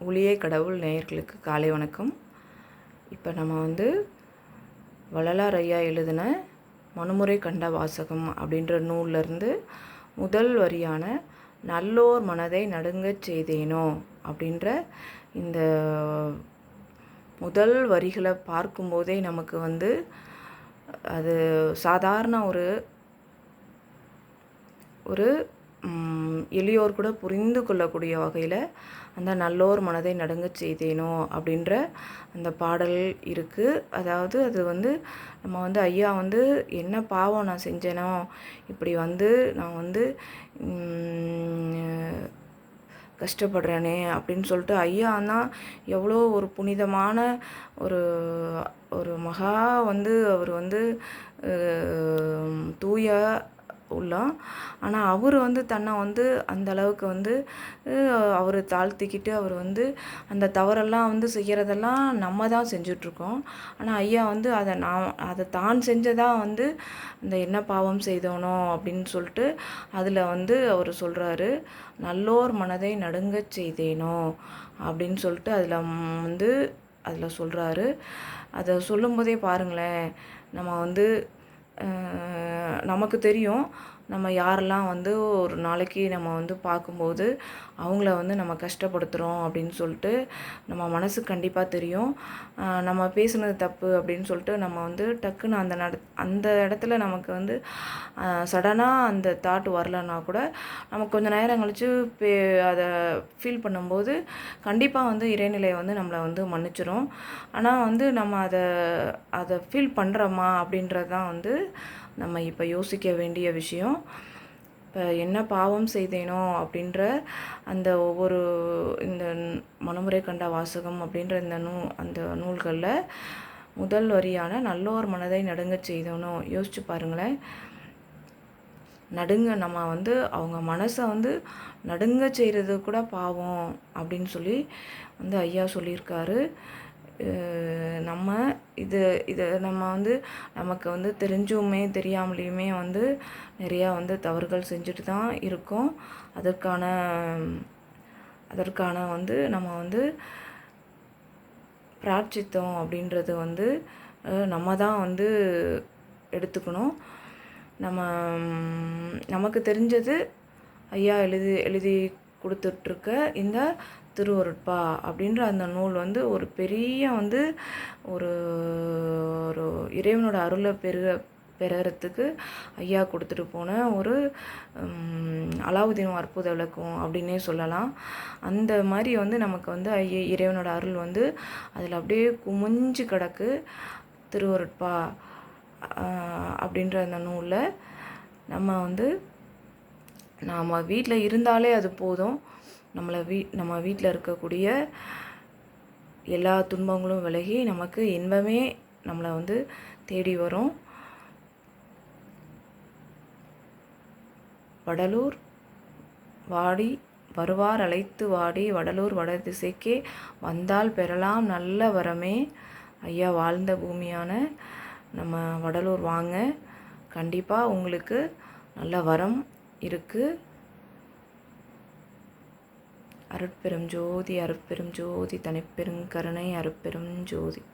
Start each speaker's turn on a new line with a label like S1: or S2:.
S1: ஒளியே கடவுள் நேயர்களுக்கு காலை வணக்கம். இப்போ நம்ம வந்து வள்ளலார் ஐயா எழுதின மனுமுறை கண்ட வாசகம் அப்படின்ற நூல்லேருந்து முதல் வரியான நல்லோர் மனதை நடுங்கச் செய்தேனோ அப்படின்ற இந்த முதல் வரிகளை பார்க்கும்போதே நமக்கு வந்து அது சாதாரண ஒரு ஒரு எளியோர் கூட புரிந்து கொள்ளக்கூடிய வகையில் அந்த நல்லோர் மனதை நடுங்க செய்தேனோ அப்படின்ற அந்த பாடல் இருக்குது அதாவது அது வந்து நம்ம வந்து ஐயா வந்து என்ன பாவம் நான் செஞ்சேனோ இப்படி வந்து நான் வந்து கஷ்டப்படுறேனே அப்படின்னு சொல்லிட்டு ஐயா தான் எவ்வளோ ஒரு புனிதமான ஒரு ஒரு மகா வந்து அவர் வந்து தூய உள்ளா. ஆனால் அவர் வந்து தன்னை வந்து அந்த அளவுக்கு வந்து அவர் தாழ்த்திக்கிட்டு அவர் வந்து அந்த தவறெல்லாம் வந்து செய்கிறதெல்லாம் நம்ம தான் செஞ்சிட்ருக்கோம். ஆனால் ஐயா வந்து அதை நான் அதை தான் செஞ்சதாக வந்து இந்த என்ன பாவம் செய்தோனோ அப்படின்னு சொல்லிட்டு அதில் வந்து அவர் சொல்கிறாரு நல்லோர் மனதை நடுங்கச் செய்தேனோ? அப்படின்னு சொல்லிட்டு அதில் வந்து அதில் சொல்கிறாரு அதை சொல்லும்போதே பாருங்களேன் நம்ம வந்து நமக்கு தெரியும். நம்ம யாரெல்லாம் வந்து ஒரு நாளைக்கு நம்ம வந்து பார்க்கும்போது அவங்கள வந்து நம்ம கஷ்டப்படுத்துகிறோம் அப்படின்னு சொல்லிட்டு நம்ம மனசுக்கு கண்டிப்பாக தெரியும். நம்ம பேசுனது தப்பு அப்படின்னு சொல்லிட்டு நம்ம வந்து டக்குன்னு அந்த நட அந்த இடத்துல நமக்கு வந்து சடனாக அந்த தாட் வரலன்னா கூட நம்ம கொஞ்சம் நேரம் கழித்து பே அதை ஃபீல் பண்ணும்போது கண்டிப்பாக வந்து இறைநிலை வந்து நம்மளை வந்து மன்னிச்சிரும். ஆனால் வந்து நம்ம அதை அதை ஃபீல் பண்ணுறோமா அப்படின்றது தான் வந்து நம்ம இப்போ யோசிக்க வேண்டிய விஷயம். இப்போ என்ன பாவம் செய்தேனோ அப்படின்ற அந்த ஒவ்வொரு இந்த மனமுறை கண்ட வாசகம் அப்படின்ற இந்த நூ அந்த நூல்களில் முதல் வரியான நல்லோர் மனதை நடுங்க செய்தோனோ யோசிச்சு பாருங்களேன். நடுங்க நம்ம வந்து அவங்க மனசை வந்து நடுங்க செய்கிறது கூட பாவம் அப்படின்னு சொல்லி வந்து ஐயா சொல்லியிருக்காரு. நம்ம இது இது நம்ம வந்து நமக்கு வந்து தெரிஞ்சுமே தெரியாமலேயுமே வந்து நிறையா வந்து தவறுகள் செஞ்சுட்டு தான் இருக்கோம். அதற்கான அதற்கான வந்து நம்ம வந்து பிரார்த்தித்தோம் அப்படின்றது வந்து நம்ம தான் வந்து எடுத்துக்கணும். நம்ம நமக்கு தெரிஞ்சது ஐயா எழுதி எழுதி கொடுத்துட்ருக்க இந்த திருவருட்பா அப்படின்ற அந்த நூல் வந்து ஒரு பெரிய வந்து ஒரு ஒரு இறைவனோட அருளை பெருக பெறறதுக்கு ஐயா கொடுத்துட்டு போன ஒரு அலாவுதீன் அற்புத விளக்கம் அப்படின்னே சொல்லலாம். அந்த மாதிரி வந்து நமக்கு வந்து ஐயா இறைவனோட அருள் வந்து அதில் அப்படியே குமிஞ்சு கிடக்கு திருவருட்பா அப்படின்ற அந்த நூலில். நம்ம வந்து நாம் வீட்டில் இருந்தாலே அது போதும். நம்மளை வீ நம்ம வீட்டில் இருக்கக்கூடிய எல்லா துன்பங்களும் விலகி நமக்கு இன்பமே நம்மளை வந்து தேடி வரும். வடலூர் வாடி வருவார் அழைத்து வாடி வடலூர் வட திசைக்கே வந்தால் பெறலாம் நல்ல வரமே. ஐயா வாழ்ந்த பூமியான நம்ம வடலூர் வாங்க. கண்டிப்பாக உங்களுக்கு நல்ல வரம் இருக்குது அருட்பெரும் ஜோதி அருட்பெரும் ஜோதி தனிப்பெருங்கருணை அருட்பெரும் ஜோதி.